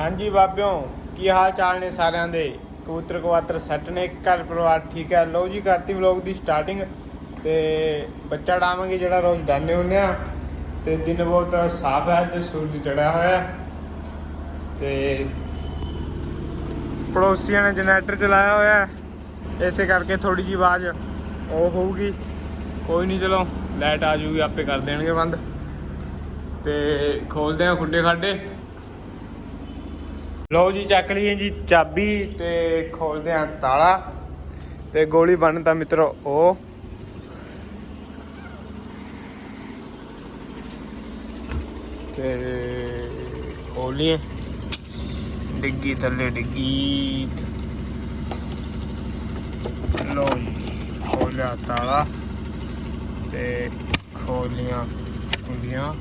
ਹਾਂਜੀ ਬਾਬਿਓ, ਕੀ ਹਾਲ ਚਾਲ ਨੇ ਸਾਰਿਆਂ ਦੇ? ਕਬੂਤਰ ਕਵਾਤਰ ਸੈੱਟ ਨੇ, ਘਰ ਪਰਿਵਾਰ ਠੀਕ ਹੈ? ਲਓ ਜੀ, ਕਰਤੀ ਵਲੌਗ ਦੀ ਸਟਾਰਟਿੰਗ ਤੇ ਬੱਚਾ ਡਾਵਾਂਗੇ ਜਿਹੜਾ ਰੋਜ਼ ਡਾਨੇ ਹੁੰਦੇ ਆ। ਤੇ ਦਿਨ ਬਹੁਤ ਸਾਫ਼ ਹੈ ਤੇ ਸੂਰਜ ਚੜਿਆ ਹੋਇਆ ਹੈ। ਤੇ ਪੜੋਸੀਆਂ ਨੇ ਜਨਰੇਟਰ ਚਲਾਇਆ ਹੋਇਆ ਹੈ। ਕਰਕੇ ਥੋੜੀ ਜੀ ਆਵਾਜ਼ ਉਹ ਹੋਊਗੀ। ਕੋਈ ਨਹੀਂ, ਚਲੋ ਲਾਈਟ ਆ ਜੂਗੀ, ਆਪੇ ਕਰ ਦੇਣਗੇ ਬੰਦ। ਤੇ ਖੋਲਦੇ ਆ ਖੁੱਡੇ ਖਾਡੇ ਲਓ ਜੀ, ਚੱਕ ਲਈਏ ਜੀ ਚਾਬੀ ਤੇ ਖੋਲਦੇ ਆ ਤਾਲਾ ਤੇ ਗੋਲੀ ਬਣਦਾ ਮਿੱਤਰੋ ਉਹ। ਤੇ ਖੋਲੀਏ। ਡਿੱਗੀ ਥੱਲੇ, ਡਿੱਗੀ। ਲਓ ਜੀ ਖੋਲਿਆ ਤਾਲਾ ਤੇ ਖੋਲੀਆਂ ਕੁੰਡੀਆਂ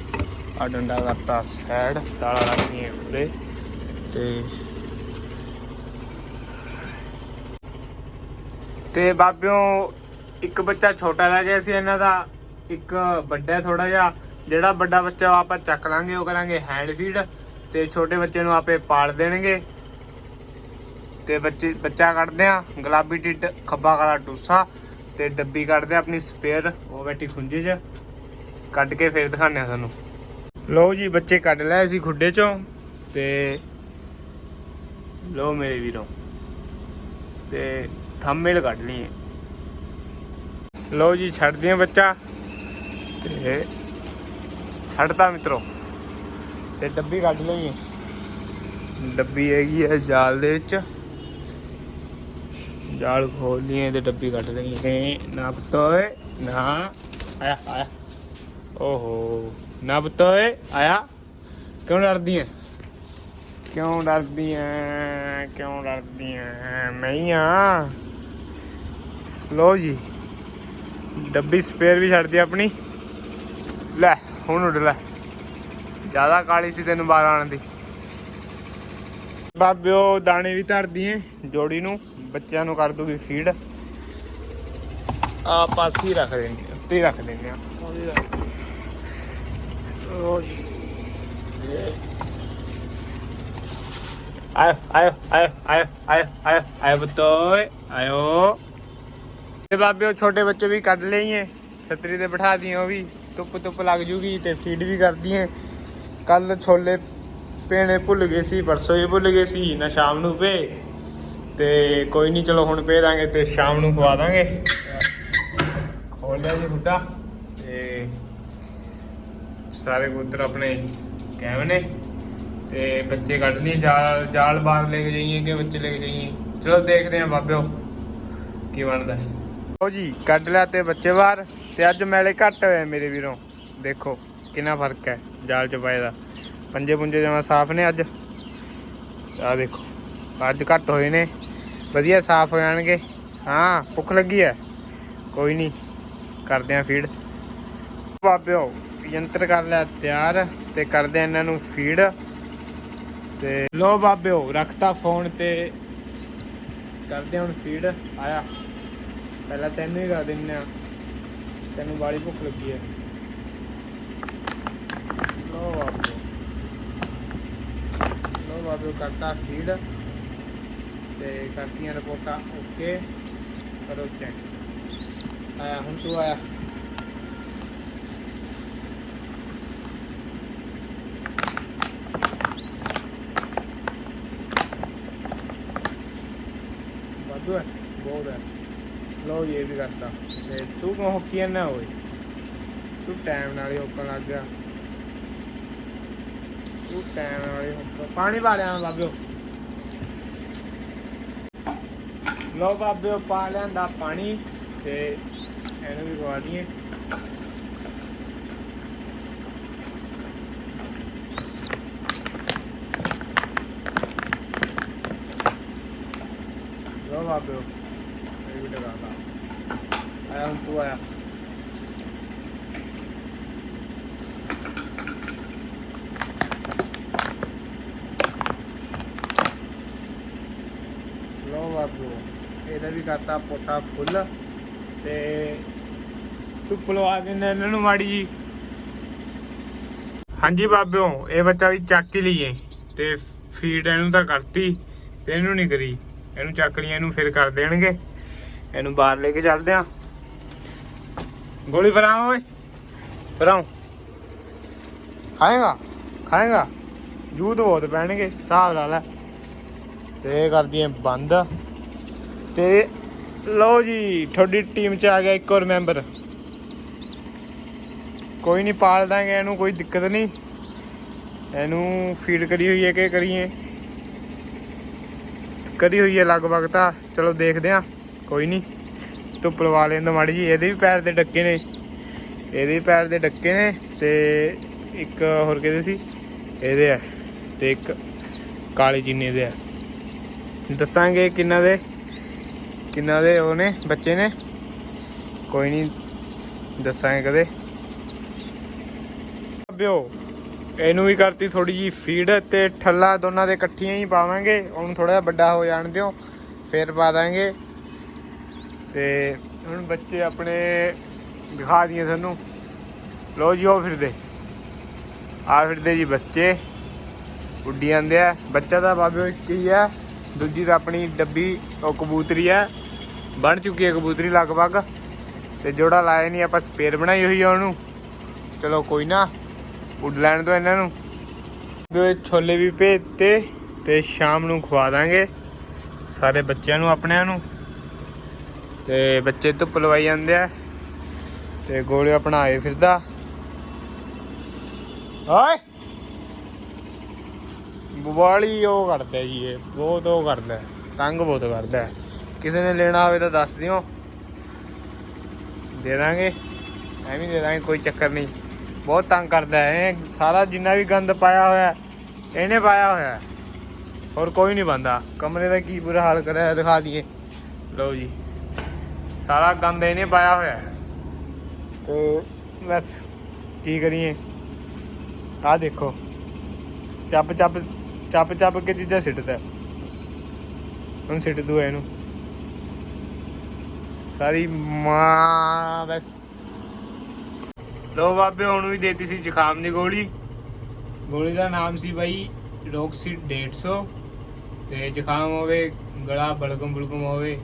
ਆ ਡੰਡਾ ਕਰਤਾ ਸਾਈਡ ਤਾਲਾ ਰੱਖੀਏ ਉਰੇ ਤੇ ਤੇ ਬਾਬਿਓ, ਇੱਕ ਬੱਚਾ ਛੋਟਾ ਰਹਿ ਗਿਆ ਸੀ ਇਹਨਾਂ ਦਾ, ਇੱਕ ਵੱਡਾ ਥੋੜਾ ਜਿਹਾ, ਜਿਹੜਾ ਵੱਡਾ ਬੱਚਾ ਉਹ ਆਪਾਂ ਚੱਕ ਲਾਂਗੇ, ਉਹ ਕਰਾਂਗੇ ਹੈਂਡ ਫੀਡ ਤੇ ਛੋਟੇ ਬੱਚੇ ਨੂੰ ਆਪੇ ਪਾਲ ਦੇਣਗੇ। ਤੇ ਬੱਚੇ, ਬੱਚਾ ਕੱਢਦੇ ਆ ਗੁਲਾਬੀ ਟਿੱਡ ਖੱਬਾ ਕਾਲਾ ਟੂਸਾ ਤੇ ਡੱਬੀ ਕੱਢਦੇ ਆ ਆਪਣੀ ਸਪੇਅਰ, ਉਹ ਬੈਠੀ ਖੁੰਝੇ 'ਚ। ਕੱਢ ਕੇ ਫੇਰ ਦਿਖਾਉਂਦੇ ਆ ਤੁਹਾਨੂੰ। ਲਓ ਜੀ, ਬੱਚੇ ਕੱਢ ਲਏ ਸੀ ਖੁੱਡੇ 'ਚੋਂ ਤੇ ਲੋ ਮੇਰੇ ਵੀਰੋ। ਤੇ ਥੰਬਨੇਲ ਕੱਢ ਲਈਏ। ਲੋ ਜੀ, ਛੱਡਦੇ ਆ ਬੱਚਾ। ਤੇ ਛੱਡਤਾ ਮਿੱਤਰੋ। ਤੇ ਡੱਬੀ ਕੱਢ ਲਈਏ। ਡੱਬੀ ਹੈਗੀ ਹੈ ਜਾਲ ਦੇ ਵਿੱਚ। ਜਾਲ ਖੋਲ ਲਈਏ ਤੇ ਡੱਬੀ ਕੱਢ ਲਈਏ। ਨਾ ਬਤੋਏ ਨਾ। ਆਇਆ ਆਇਆ। ਓਹੋ। ਨਾ ਬਤੋਏ ਆਇਆ। ਕਿਉਂ ਡਰਦੀ ਹੈ ਕਿਉਂ ਡਰਦੀ ਐ ਕਿਉਂ ਡਰਦੀ ਐ ਮੈਂ ਆ। ਲੋ ਜੀ ਡੱਬੀ ਸਪੇਅਰ ਵੀ ਛੱਡਦੀ ਆਪਣੀ। ਲੈ ਹੁਣ ਉੱਡ ਲੈ। ਜ਼ਿਆਦਾ ਕਾਲੀ ਸੀ ਤੈਨੂੰ ਬਾਹਰ ਆਉਣ ਦੀ। ਬਾਬਿਓ ਦਾਣੇ ਵੀ ਧਰਦੀ ਐ ਜੋੜੀ ਨੂੰ। ਬੱਚਿਆਂ ਨੂੰ ਕਰ ਦੂਗੀ ਫੀਡ ਆ ਪਾਸੇ ਹੀ ਰੱਖ ਦਿੰਦੀ ਆ, ਉੱਤੇ ਹੀ ਰੱਖ ਦਿੰਦੇ ਆ ਲਓ ਜੀ ਆਇਓ ਆਇਓ ਆਇਓ ਆਇਓ ਆਇਓ ਬਤੋਏ ਆਇਓ ਤੇ ਬਾਬਿਓ ਛੋਟੇ ਬੱਚੇ ਵੀ ਕੱਢ ਲਈਏ ਛਤਰੀ ਤੇ ਬਿਠਾ ਦੀਆਂ ਉਹ ਵੀ। ਧੁੱਪ ਧੁੱਪ ਲੱਗ ਜੂਗੀ ਤੇ ਫੀਡ ਵੀ ਕਰਦੀ ਹੈ ਕੱਲ ਛੋਲੇ ਪੇਣੇ ਭੁੱਲ ਗਏ ਸੀ, ਪਰਸੋਂ ਹੀ ਭੁੱਲ ਗਏ ਸੀ, ਨਾ ਸ਼ਾਮ ਨੂੰ ਪੇ ਤੇ ਕੋਈ ਨਹੀਂ ਚਲੋ ਹੁਣ ਪੇ ਦਾਂਗੇ ਤੇ ਸ਼ਾਮ ਨੂੰ ਖਵਾ ਦਾਂਗੇ। ਖੋਲ ਲਿਆ ਜੀ ਬੁੱਢਾ ਤੇ ਸਾਰੇ ਕਬੂਤਰ ਆਪਣੇ ਕੈਮ ਨੇ? ਤੇ ਬੱਚੇ ਕੱਢ ਲਈਏ ਜਾਲ ਜਾਲ ਬਾਹਰ ਲੈ ਕੇ ਜਾਈਏ ਕਿ ਬੱਚੇ ਲੈ ਕੇ ਜਾਈਏ? ਚਲੋ ਦੇਖਦੇ ਆਂ ਬਾਬਿਓ, ਕੀ ਬਣਦਾ ਹੈ। ਲਓ ਜੀ, ਕੱਢ ਲਿਆ ਤੇ ਬੱਚੇ ਬਾਹਰ, ਤੇ ਅੱਜ ਮੈਲੇ ਘੱਟ ਹੋਏ ਮੇਰੇ ਵੀਰੋਂ। ਦੇਖੋ, ਕਿੰਨਾ ਫ਼ਰਕ ਹੈ ਜਾਲ ਚ ਪਾਏ ਦਾ। ਪੰਜੇ ਪੁੰਜੇ ਜਮਾ ਸਾਫ਼ ਨੇ ਅੱਜ। ਆ ਦੇਖੋ, ਅੱਜ ਘੱਟ ਹੋਏ ਨੇ। ਵਧੀਆ ਸਾਫ਼ ਹੋ ਜਾਣਗੇ। ਹਾਂ, ਭੁੱਖ ਲੱਗੀ ਹੈ। ਕੋਈ ਨਹੀਂ, ਕਰਦੇ ਆਂ ਫੀਡ ਬਾਬਿਓ, ਯੰਤਰ ਕਰ ਲਿਆ ਤਿਆਰ ਤੇ ਕਰਦੇ ਆਂ ਇਹਨਾਂ ਨੂੰ ਫੀਡ ਤੇ ਲੋ ਬਾਬਿਓ, ਰੱਖਤਾ ਫੋਨ ਤੇ। ਕਰਦੇ ਹੁਣ ਫੀਡ ਆਇਆ। ਪਹਿਲਾਂ ਤੈਨੂੰ ਹੀ ਕਰ ਦਿੰਨੇ ਆ ਤੈਨੂੰ ਬਾਲੀ ਭੁੱਖ ਲੱਗੀ ਹੈ। ਲੋ ਬਾਬਿਓ। ਲੋ ਬਾਬਿਓ, ਕਰਤਾ ਫੀਡ ਤੇ ਕਰਤੀਆਂ ਰਿਪੋਰਟਾਂ ਓਕੇ ਕਰੋ ਚੈੱਕ ਆਇਆ, ਹੁਣ ਤੂੰ ਆਇਆ। ਵਾਧੂ ਹੈ ਬਹੁਤ ਹੈ ਲਓ ਜੀ, ਇਹ ਵੀ ਕਰਤਾ। ਤੇ ਤੂੰ ਕਿਉਂ ਹੱਕੀ ਨਾ ਹੋਏ ਤੂੰ ਟਾਈਮ ਨਾਲ ਹੀ ਹੁੱਕਣ ਲੱਗ ਗਿਆ। ਤੂੰ ਟਾਈਮ ਨਾਲ ਹੀ ਹੁੱਕ ਪਾਣੀ ਪਾ ਲਿਆ ਬਾਬਿਓ। ਲਓ ਬਾਬਿਓ ਪਾ ਲਿਆਂਦਾ ਪਾਣੀ ਤੇ ਇਹਨੂੰ ਵੀ ਪਾ ਦਈਏ। ਲਓ ਇਹ ਵੀ ਟਕਾਤਾ ਆਇਆ ਹੁਣ ਤੂੰ ਆਇਆ। ਲੋ ਬਾਬੂ ਇਹਦਾ ਵੀ ਕਰਤਾ ਪੋਟਾ ਫੁੱਲ ਤੇ ਧੁੱਪ ਲਵਾ ਦਿੰਦੇ ਇਹਨਾਂ ਨੂੰ ਮਾੜੀ ਜੀ ਹਾਂਜੀ ਬਾਬਿਓ, ਇਹ ਬੱਚਾ ਵੀ ਚੱਕ ਹੀ ਲਈਏ ਤੇ ਫੀਡ ਇਹਨੂੰ ਤਾਂ ਕਰਤੀ ਤੇ ਇਹਨੂੰ ਨਹੀਂ ਕਰੀ। ਇਹਨੂੰ ਚੱਕ ਲਈ, ਇਹਨੂੰ ਫਿਰ ਕਰ ਦੇਣਗੇ। ਇਹਨੂੰ ਬਾਹਰ ਲੈ ਕੇ ਚੱਲਦੇ ਆ। ਗੋਲੀ ਫਰਾਂ ਓਏ। ਫਰਾਂ ਖਾਏਗਾ? ਖਾਏਗਾ? ਜੂਤ ਬਹੁਤ ਪੈਣਗੇ, ਹਿਸਾਬ ਲਾ ਲੈ। ਤੇ ਇਹ ਕਰਦੀ ਬੰਦ। ਤੇ ਲਓ ਜੀ, ਤੁਹਾਡੀ ਟੀਮ ਚ ਆ ਗਿਆ ਇੱਕ ਹੋਰ ਮੈਂਬਰ। ਕੋਈ ਨਹੀਂ ਪਾਲ ਦਾਂਗੇ ਇਹਨੂੰ, ਕੋਈ ਦਿੱਕਤ ਨਹੀਂ ਇਹਨੂੰ ਫੀਡ ਕਰੀ ਹੋਈ ਹੈ ਕਿ ਕਰੀਏ? ਕਰੀ ਹੋਈ ਹੈ ਲਗਭਗ ਤਾਂ। ਚਲੋ ਦੇਖਦੇ ਆ ਕੋਈ ਨਹੀਂ। ਧੁੱਪ ਲਵਾ ਲੈਂਦਾ ਮਾੜੀ ਜੀ ਇਹਦੇ ਵੀ ਪੈਰ ਦੇ ਡੱਕੇ ਨੇ। ਇਹਦੇ ਵੀ ਪੈਰ ਦੇ ਡੱਕੇ ਨੇ ਤੇ ਇੱਕ ਹੋਰ ਕਿਹਦੇ ਸੀ? ਇਹਦੇ ਆ ਤੇ ਇੱਕ ਕਾਲੇ ਚੀਨੇ ਦੇ ਆ। ਦੱਸਾਂਗੇ ਕਿੰਨਾ ਦੇ ਕਿੰਨਾ ਦੇ ਉਹ ਨੇ, ਬੱਚੇ ਨੇ। ਕੋਈ ਨਹੀਂ। ਦੱਸਾਂਗੇ ਕਦੇ। ਬਿਓ ਇਹਨੂੰ ਵੀ ਕਰਤੀ ਥੋੜੀ ਜੀ ਫੀਡ ਤੇ ਠੱਲਾ ਦੋਨਾਂ ਦੇ ਇਕੱਠੀਆਂ ਹੀ ਪਾਵਾਂਗੇ। ਉਹਨੂੰ ਥੋੜਾ ਜਿਹਾ ਵੱਡਾ ਹੋ ਜਾਣ ਦਿਓ, ਫਿਰ ਪਾ ਦਾਂਗੇ। ਤੇ ਹੁਣ ਬੱਚੇ ਆਪਣੇ ਦਿਖਾ ਦਈਏ ਸਾਨੂੰ ਲੋ ਜੀ, ਉਹ ਫਿਰਦੇ। ਆ ਫਿਰਦੇ ਜੀ ਬੱਚੇ। ਉੱਡੀ ਜਾਂਦੇ ਆ, ਬੱਚਾ ਤਾਂ ਬਾਬੇ ਇੱਕ ਹੀ ਆ, ਦੂਜੀ ਤਾਂ ਆਪਣੀ ਡੱਬੀ, ਉਹ ਕਬੂਤਰੀ ਆ। ਬਣ ਚੁੱਕੀ ਹੈ ਕਬੂਤਰੀ ਲਗਭਗ। ਤੇ ਜੋੜਾ ਲਾਇਆ ਨਹੀਂ ਆਪਾਂ ਸਪੇਅਰ ਬਣਾਈ ਹੋਈ ਆ ਉਹਨੂੰ। ਚਲੋ ਕੋਈ ਨਾ। ਉੱਡ ਲੈਣ ਦੋ ਇਹਨਾਂ ਨੂੰ। ਵੀ ਛੋਲੇ ਵੀ ਭੇਜਤੇ ਤੇ ਸ਼ਾਮ ਨੂੰ ਖਵਾ ਦਾਂਗੇ ਸਾਰੇ ਬੱਚਿਆਂ ਨੂੰ, ਆਪਣਿਆਂ ਨੂੰ। ਤੇ ਬੱਚੇ ਧੁੱਪ ਲਵਾਈ ਜਾਂਦੇ ਆ ਤੇ ਗੋਲੇ ਆਪਣਾ ਆਏ ਫਿਰਦਾ। ਓਏ! ਬਵਾਲੀ ਉਹ ਕਰਦਾ ਜੀ ਇਹ, ਬਹੁਤ ਉਹ ਕਰਦਾ, ਤੰਗ ਬਹੁਤ ਕਰਦਾ। ਕਿਸੇ ਨੇ ਲੈਣਾ ਹੋਵੇ ਤਾਂ ਦੱਸ ਦਿਓ। ਦੇ ਦਾਂਗੇ, ਐਵੇਂ ਦੇ ਦਾਂਗੇ, ਕੋਈ ਚੱਕਰ ਨਹੀਂ। ਬਹੁਤ ਤੰਗ ਕਰਦਾ ਹੈ। ਇਹ ਸਾਰਾ ਜਿੰਨਾ ਵੀ ਗੰਦ ਪਾਇਆ ਹੋਇਆ ਇਹਨੇ ਪਾਇਆ ਹੋਇਆ ਹੋਰ ਕੋਈ ਨਹੀਂ ਬੰਦਾ। ਕਮਰੇ ਦਾ ਕੀ ਬੁਰਾ ਹਾਲ ਕਰਿਆ ਦਿਖਾ ਦਈਏ। ਲਓ ਜੀ। ਸਾਰਾ ਗੰਦ ਇਹਨੇ ਪਾਇਆ ਹੋਇਆ ਤੇ ਬਸ, ਕੀ ਕਰੀਏ? ਆਹ ਦੇਖੋ। ਚੱਪ ਚੱਪ ਚੱਪ ਚੱਪ ਕੇ ਚੀਜ਼ਾਂ ਸਿੱਟਦਾ ਹੁਣ ਸਿੱਟ ਦੂ ਇਹਨੂੰ। ਸਾਰੀ ਮਾਂ, ਬਸ। ਲੋ ਬਾਬੇ, ਹੁਣ ਵੀ ਦੇਤੀ ਸੀ ਜ਼ੁਕਾਮ ਦੀ ਗੋਲੀ। ਗੋਲੀ ਦਾ ਨਾਮ ਸੀ ਬਾਈ ਰੋਕਸਿਡ 150 ਤੇ ਜ਼ੁਕਾਮ ਹੋਵੇ, ਗਲਾ ਬਲਗਮ ਬਲਗਮ ਹੋਵੇ,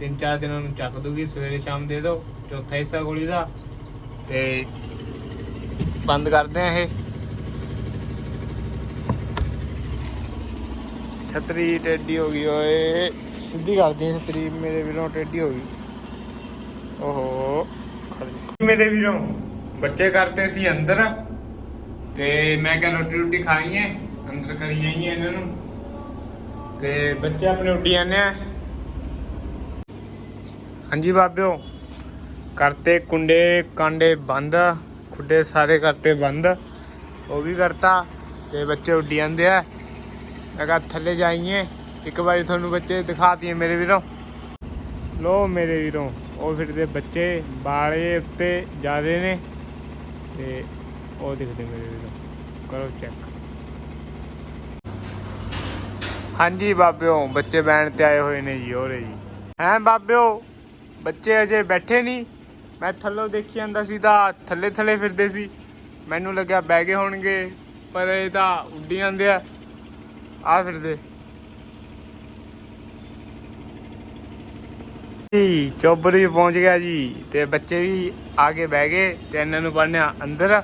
ਤਿੰਨ ਚਾਰ ਦਿਨਾਂ ਨੂੰ ਚੱਕ ਦੂਗੀ, ਸਵੇਰੇ ਸ਼ਾਮ ਦੇ ਦਿਓ ਚੌਥਾ ਹਿੱਸਾ ਗੋਲੀ ਦਾ। ਤੇ ਬੰਦ ਕਰਦੇ ਆ ਇਹ। ਛਤਰੀ ਟੇਡੀ ਹੋ ਗਈ, ਓਏ। ਸਿੱਧੀ ਕਰਦੀ ਆ ਛਤਰੀ, ਮੇਰੇ ਵੀਰੋਂ ਟੇਡੀ ਹੋ ਗਈ। ਓਹੋ ਮੇਰੇ ਵੀਰੋਂ। ਬੱਚੇ ਕਰਤੇ ਸੀ ਅੰਦਰ ਤੇ ਮੈਂ ਕਿਹਾ ਰੋਟੀ ਰੋਟੀ ਖਾਈਏ ਅੰਦਰ ਕਰੀ ਜਾਈਏ ਇਹਨਾਂ ਨੂੰ। ਤੇ ਬੱਚੇ ਆਪਣੇ ਉੱਡੀ ਜਾਂਦੇ ਆ। ਹਾਂਜੀ ਬਾਬਿਓ, ਕਰਤੇ ਕੁੰਡੇ, ਕਾਂਡੇ ਬੰਦ, ਖੁੱਡੇ ਸਾਰੇ ਕਰਤੇ ਬੰਦ, ਉਹ ਵੀ ਕਰਤਾ ਤੇ ਬੱਚੇ ਉੱਡੀ ਜਾਂਦੇ ਆ। ਮੈਂ ਕਿਹਾ ਥੱਲੇ ਜਾਈਏ, ਇੱਕ ਵਾਰੀ ਤੁਹਾਨੂੰ ਬੱਚੇ ਦਿਖਾ ਦਈਏ ਮੇਰੇ ਵੀਰੋਂ। ਲੋ ਮੇਰੇ ਵੀਰੋਂ, ਉਹ ਫਿਰਦੇ ਬੱਚੇ ਬਾਲੇ ਉੱਤੇ ਜਾ ਰਹੇ ਨੇ। ਤੇ ਉਹ ਦਿਖਦੇ ਮੇਰੇ ਵੀਰੋਂ। ਕਰੋ ਚੈੱਕ ਹਾਂਜੀ ਬਾਬਿਓ, ਬੱਚੇ ਬੈਣ ਤੇ ਆਏ ਹੋਏ ਨੇ ਜੀ ਹੋਰੇ ਜੀ। ਹੈਂ ਬਾਬਿਓ, ਬੱਚੇ ਅਜੇ ਬੈਠੇ ਨਹੀਂ ਮੈਂ ਥੱਲੋਂ ਦੇਖੀ ਜਾਂਦਾ ਸੀ ਤਾਂ ਥੱਲੇ ਥੱਲੇ ਫਿਰਦੇ ਸੀ। ਮੈਨੂੰ ਲੱਗਿਆ ਬਹਿ ਗਏ ਹੋਣਗੇ, ਪਰ ਇਹ ਤਾਂ ਉੱਡੀ ਜਾਂਦੇ ਆ। ਆ ਫਿਰਦੇ। ਜੀ, ਚੋਬਰ ਵੀ ਪਹੁੰਚ ਗਿਆ ਜੀ ਤੇ ਬੱਚੇ ਵੀ ਆ ਕੇ ਬਹਿ ਗਏ ਤੇ ਇਹਨਾਂ ਨੂੰ ਪੜਨਿਆ ਅੰਦਰ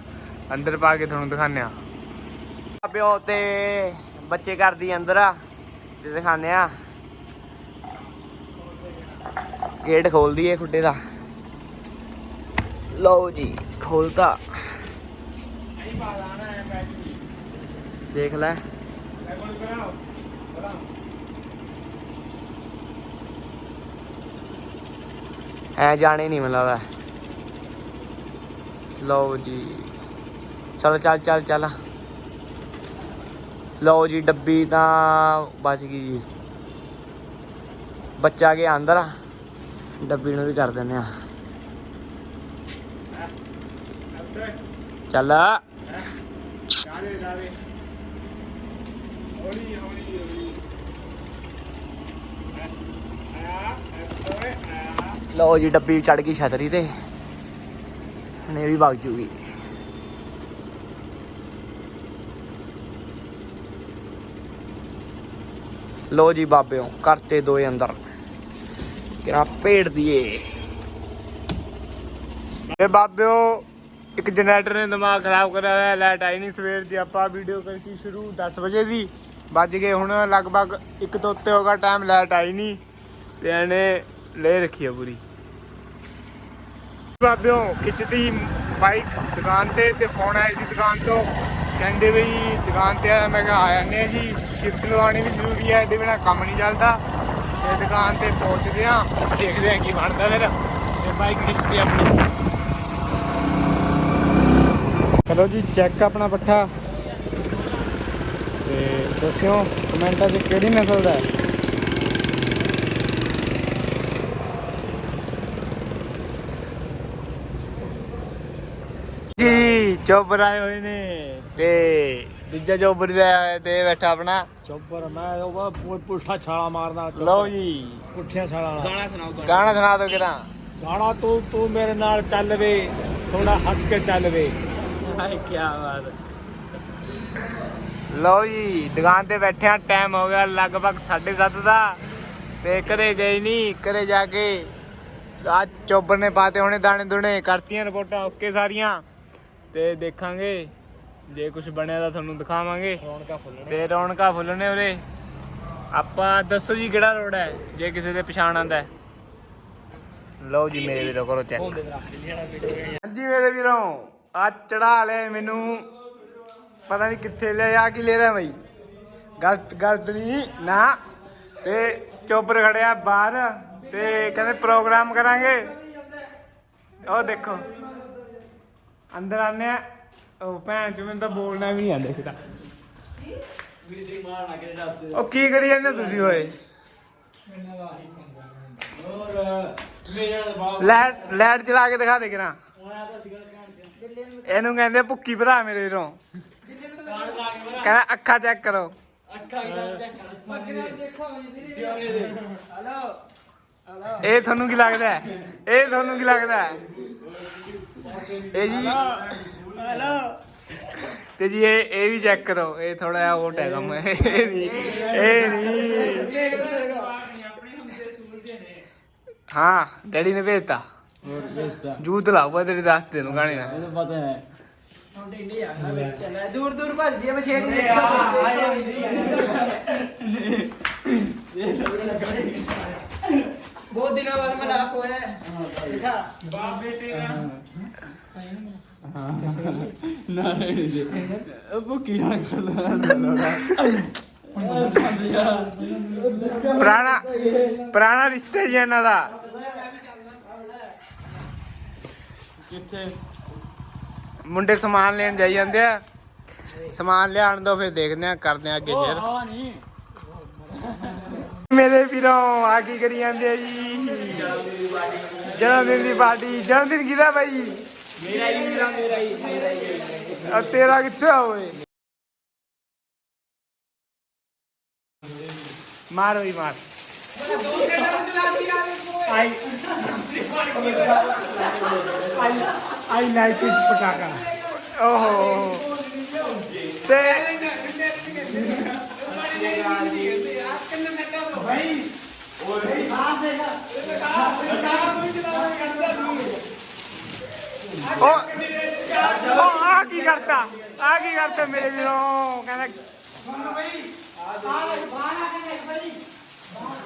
ਅੰਦਰ ਪਾ ਕੇ ਤੁਹਾਨੂੰ ਦਿਖਾਉਂਦੇ ਆ ਪਿਓ ਤੇ ਬੱਚੇ ਕਰਦੀ ਅੰਦਰ ਆ ਤੇ ਦਿਖਾਣੇ ਆ ਗੇਟ ਖੋਲਦੀ ਦਈਏ ਖੁੱਡੇ ਦਾ। ਲਓ ਜੀ ਖੋਲਤਾ ਦੇਖ ਲੈ। ਐ ਜਾਣੇ ਨਹੀਂ ਮਿਲਦਾ ਲਓ ਜੀ। ਚਲੋ, ਚੱਲ ਚੱਲ ਚੱਲ। ਲਓ ਜੀ, ਡੱਬੀ ਤਾਂ ਬਚ ਗਈ ਜੀ। ਬੱਚਾ ਗਿਆ ਅੰਦਰ। ਡੱਬੀ ਨੂੰ ਵੀ ਕਰ ਦਿੰਦੇ ਆ। ਚੱਲ। ਜਾਦੇ ਜਾਦੇ ਹੌਲੀ ਹੌਲੀ ਹੌਲੀ ਆਇਆ। ਓਏ ਲਓ ਜੀ, ਡੱਬੀ ਚੜ ਗਈ ਛਤਰੀ ਤੇ। ਹੁਣ ਇਹ ਵੀ ਵਗ ਜੂਗੀ। ਲੋ ਜੀ ਬਾਬਿਓ ਕਰਤੇ ਦੋਏ ਅੰਦਰ। ਕਿਰਾ ਭੇੜ ਦੀਏ ਇਹ ਬਾਬਿਓ, ਇੱਕ ਜਨਰੇਟਰ ਨੇ ਦਿਮਾਗ ਖਰਾਬ ਕਰਿਆ ਹੋਇਆ, ਲਾਈਟ ਆਈ ਨਹੀਂ ਸਵੇਰ ਦੀ। ਆਪਾਂ ਵੀਡੀਓ ਕਰੀ ਸ਼ੁਰੂ 10 ਵਜੇ ਦੀ। ਵੱਜ ਗਏ ਹੁਣ ਲਗਭਗ 1 ਤੋਂ ਉੱਤੇ ਹੋਗਾ ਟਾਈਮ ਲਾਈਟ ਆਈ ਨਹੀਂ। ਤੇ ਇਹਨੇ ਲੈ ਰੱਖੀ ਆ ਪੂਰੀ। ਬਾਬਿਓ ਖਿੱਚਦੀ ਬਾਈਕ ਦੁਕਾਨ ਤੇ ਤੇ ਫੋਨ ਆਇਆ ਸੀ ਦੁਕਾਨ ਤੋਂ। ਕਹਿੰਦੇ ਵੀ ਦੁਕਾਨ ਤੇ ਆਇਆ, ਮੈਂ ਕਿਹਾ ਆ ਜਾਂਦੇ ਆ ਜੀ। ਸ਼ਿਫਟ ਲਵਾਉਣੀ ਵੀ ਜ਼ਰੂਰੀ ਹੈ ਇਹਦੇ ਬਿਨਾ ਕੰਮ ਨਹੀਂ ਚੱਲਦਾ। ਤੇ ਦੁਕਾਨ ਤੇ ਪਹੁੰਚਦੇ ਆ ਦੇਖਦੇ ਆ ਕੀ ਬਣਦਾ ਫਿਰ। ਤੇ ਬਾਈਕ ਖਿੱਚਦੀ ਆਪਣੀ। ਚਲੋ ਜੀ ਚੈੱਕ ਆਪਣਾ ਪੱਠਾ। ਤੇ ਦੱਸਿਓ, ਕਮੈਂਟਾਂ 'ਚ ਕਿਹੜੀ ਨਸਲ ਦਾ ਹੈ ਜੀ ਚੋਬਰ ਆਏ ਹੋਏ ਨੇ ਤੇ ਦੂਜਾ ਚੋਬਰ ਵੀ ਆਇਆ ਹੋਇਆ ਤੇ ਬੈਠਾ ਆਪਣਾ। ਚੌਪਰ ਮੈਂ ਉਹ ਪੁੱਠਾ ਛਾਲਾ ਮਾਰਦਾ ਲਓ ਜੀ। ਪੁੱਠੀਆਂ ਛਾਲਾ ਵਾਲਾ। ਗਾਣਾ ਸੁਣਾਓ ਗਾਣਾ ਸੁਣਾ ਦਿਓ ਕਿਰਾਂ ਗਾਣਾ ਤੂੰ ਤੂੰ ਮੇਰੇ ਨਾਲ ਚੱਲ ਵੇ ਥੋੜਾ ਹੱਸ ਕੇ ਚੱਲ ਵੇ। ਹਾਏ ਕੀ ਬਾਤ ਲਓ ਜੀ ਦੁਕਾਨ ਤੇ ਬੈਠੇ ਆ ਟਾਈਮ ਹੋ ਗਿਆ ਲਗਭਗ 7:30 ਦਾ ਤੇ ਘਰੇ ਗਏ ਨਹੀਂ ਘਰੇ ਜਾ ਕੇ ਆ ਚੋਬਰ ਨੇ ਪਾਤੇ ਹੋਣੇ ਦਾਣੇ ਦੁਣੇ ਕਰਤੀਆਂ ਰਿਪੋਰਟਾਂ ਓਕੇ ਸਾਰੀਆਂ। ਤੇ ਦੇਖਾਂਗੇ। ਜੇ ਕੁਝ ਬਣਿਆ ਤਾਂ ਤੁਹਾਨੂੰ ਦਿਖਾਵਾਂਗੇ। ਰੌਣਕਾਂ ਫੁੱਲਣ ਤੇ ਰੌਣਕਾਂ ਫੁੱਲਣੇ ਉਰੇ। ਆਪਾਂ ਦੱਸੋ ਜੀ ਕਿਹੜਾ ਰੋਡ ਹੈ ਜੇ ਕਿਸੇ ਦੇ ਪਛਾਣ ਆਂਦਾ ਹੈ? ਲਓ ਜੀ ਮੇਰੇ ਵੀਰੋ ਕਰੋ ਚੈੱਕ ਹਾਂਜੀ ਮੇਰੇ ਵੀਰੋ ਆ ਚੜਾ ਲਿਆ ਮੈਨੂੰ। ਪਤਾ ਨਹੀਂ ਕਿੱਥੇ ਲਿਆ ਆ ਕੀ ਲੈ ਰਿਹਾ ਬਈ? ਗਲਤ ਗਲਤ ਨਹੀਂ ਨਾ। ਤੇ ਚੋਬਰ ਖੜਿਆ ਬਾਹਰ। ਤੇ ਕਹਿੰਦੇ ਪ੍ਰੋਗਰਾਮ ਕਰਾਂਗੇ। ਉਹ ਦੇਖੋ। ਅੰਦਰ ਆਨੇ ਆ। ਉਹ ਭੈਣ ਚ ਮੈਨੂੰ ਤਾਂ ਬੋਲਣਾ ਵੀ ਨਹੀਂ ਆਉਂਦਾ ਕਿਤਾ। ਉਹ ਕੀ ਕਰੀ ਜਾਂਦੇ ਤੁਸੀਂ ਓਏ? ਲਾਈਟ ਲਾਈਟ ਚਲਾ ਕੇ ਦਿਖਾ ਦੇ ਕਿਰਾ। ਇਹਨੂੰ ਕਹਿੰਦੇ ਭੁੱਕੀ ਭਰਾ ਮੇਰੇ ਵੀਰੋਂ। ਕਹਿੰਦਾ ਅੱਖਾਂ ਚੈੱਕ ਕਰੋ। ਇਹ ਤੁਹਾਨੂੰ ਕੀ ਲੱਗਦਾ ਹੈ? ਇਹ ਤੁਹਾਨੂੰ ਕੀ ਲੱਗਦਾ ਹੈ? ਇਹ ਜੀ ਤੇ ਜੀ ਇਹ ਇਹ ਵੀ ਚੈੱਕ ਕਰੋ। ਇਹ ਥੋੜਾ ਜਿਹਾ ਓਟ ਹੈ। ਕੰਮ ਇਹ ਨਹੀਂ ਇਹ ਨਹੀਂ ਹਾਂ ਡੈਡੀ ਨੇ ਭੇਜਤਾ। ਜੂਤ ਲਾਊਗਾ ਤੇਰੇ ਦਾਸਤੇ ਨੂੰ ਗਾਣੇ ਨਾਲ ਪਤਾ ਹੈ। ਦੂਰ ਦੂਰ ਭੱਜਦੀ ਆ ਮੈਂ ਛੇਕ ਬਹੁਤ ਦਿਨਾਂ ਬਾਅਦ ਮਲਾਪ ਹੋਇਆ। ਹੈ। ਦਿਖਾ ਨਾਰਾਇਣ ਜੀ ਉਹ ਕੀ ਨਾਲ ਕਰ ਲੈਣਾ ਪੁਰਾਣਾ ਪੁਰਾਣਾ ਰਿਸ਼ਤਾ ਜੀ ਇਹਨਾਂ ਦਾ। ਕਿੱਥੇ? ਮੁੰਡੇ ਸਮਾਨ ਲੈਣ ਜਾਈ ਜਾਂਦੇ ਆ। ਸਮਾਨ ਲਿਆਣ ਦੋ ਫਿਰ ਦੇਖਦੇ ਆ ਕਰਦੇ ਆ ਅੱਗੇ ਫਿਰ। ਹਾਂ ਨਹੀਂ। ਮੇਰੇ ਵੀਰੋ ਆ ਕੀ ਕਰੀ ਜਾਂਦੇ ਆ ਜੀ? ਜਨਮ ਦਿਨ ਦੀ ਪਾਰਟੀ ਜਨਮ ਦਿਨ ਕਿਹਦਾ ਬਾਈ? ਮੇਰਾ ਹੀ ਮੇਰਾ ਮੇਰਾ ਹੀ ਮੇਰਾ ਹੀ। ਆ ਤੇਰਾ ਕਿੱਥੇ ਓਏ? ਮਾਰੋ ਹੀ ਮਾਰ। ਆਈ ਆਈ ਲਾਈਕ ਇਟ ਪਟਾਕਾ। ਓਹੋ। ਤੇ ਉਹ ਉਹ ਆ ਕੀ ਕਰਤਾ? ਆ ਕੀ ਕਰਤਾ ਮੇਰੇ ਵੀਰੋ? ਕਹਿੰਦਾ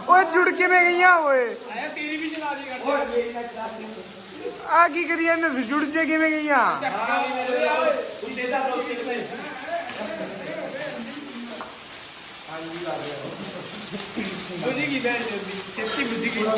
ਓਏ ਜੁੜ ਕਿਵੇਂ ਗਈਆਂ ਓਏ? ਆਇਆ ਤੇਰੀ ਵੀ ਚਲਾ ਦੀ ਆ ਕੀ ਕਰੀ ਜਾਂਦੇ ਜੁੜ ਜੇ ਕਿਵੇਂ ਗਈਆਂ? Bu gibi ben de. Tepsi bu.